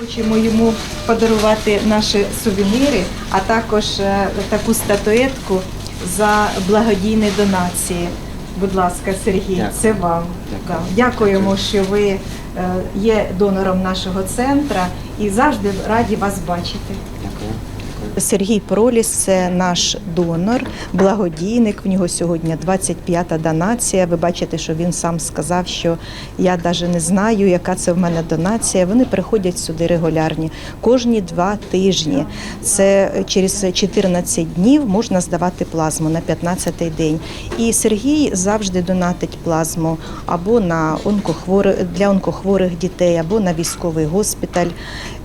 Хочемо йому подарувати наші сувеніри, а також е, таку статуетку за благодійні донації. Будь ласка, Сергій, Дякую. це вам. Дякую. Дякуємо, що ви е, є донором нашого центру і завжди раді вас бачити. Дякую. Сергій Проліс це наш донор, благодійник. В нього сьогодні 25-та донація. Ви бачите, що він сам сказав, що я навіть не знаю, яка це в мене донація. Вони приходять сюди регулярні кожні два тижні. Це через 14 днів можна здавати плазму на 15-й день. І Сергій завжди донатить плазму або на онкохворих для онкохворих дітей, або на військовий госпіталь.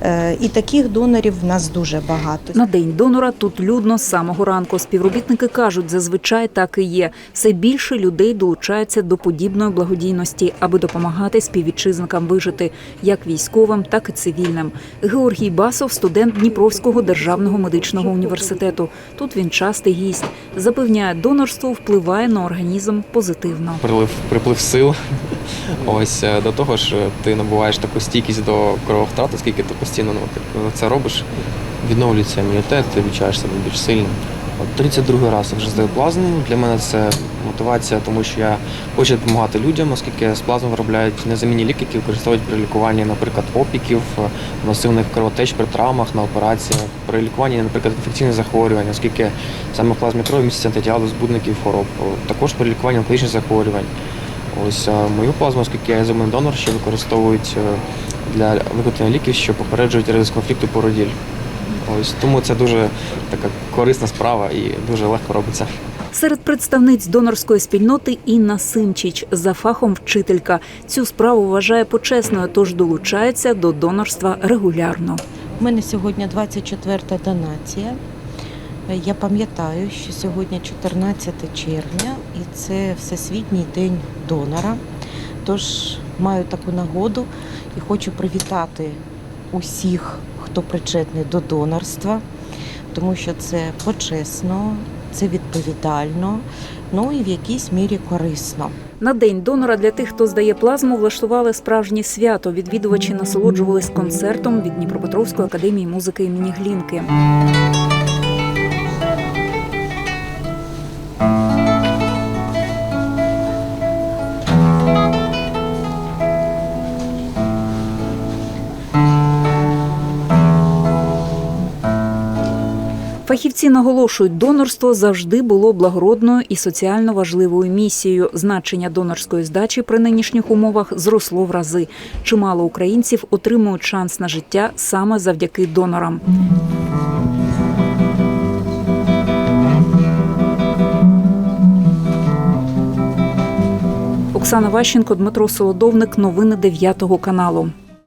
Е, І таких донорів в нас дуже багато. День донора тут людно з самого ранку. Співробітники кажуть, зазвичай так і є. Все більше людей долучаються до подібної благодійності, аби допомагати співвітчизникам вижити, як військовим, так і цивільним. Георгій Басов, студент Дніпровського державного медичного університету. Тут він частий гість. Запевняє, донорство впливає на організм позитивно. Прилив, приплив сил. Ось е, до того ж, е, ти набуваєш таку стійкість до крововтрат, оскільки ти постійно ну, це робиш, відновлюється імунітет, ти відчуваєш себе більш сильним. От 32 раз вже здаю плазму. Для мене це мотивація, тому що я хочу допомагати людям, оскільки з плазми виробляють незамінні ліки, які використовують при лікуванні, наприклад, опіків, е, масивних кровотеч при травмах на операціях, при лікуванні, наприклад, інфекційних захворювань, оскільки саме в плазмі крові містяться антитіали збудників хвороб, також при лікуванні онкологічних захворювань. Ось мою плазму, оскільки я ізомний донор, ще використовують е, для виготовлення ліків, що попереджують ризик конфлікту породіль. Ось тому це дуже така корисна справа і дуже легко робиться. Серед представниць донорської спільноти Інна Симчич за фахом вчителька. Цю справу вважає почесною, тож долучається до донорства регулярно. У мене сьогодні 24-та донація. Я пам'ятаю, що сьогодні 14 червня і це Всесвітній день донора. Тож маю таку нагоду і хочу привітати усіх, хто причетний до донорства, тому що це почесно, це відповідально, ну і в якійсь мірі корисно. На день донора для тих, хто здає плазму, влаштували справжнє свято. Відвідувачі насолоджувались концертом від Дніпропетровської академії музики імені Глінки. Фахівці наголошують, донорство завжди було благородною і соціально важливою місією. Значення донорської здачі при нинішніх умовах зросло в рази. Чимало українців отримують шанс на життя саме завдяки донорам. Оксана Ващенко, Дмитро Солодовник. Новини 9 каналу.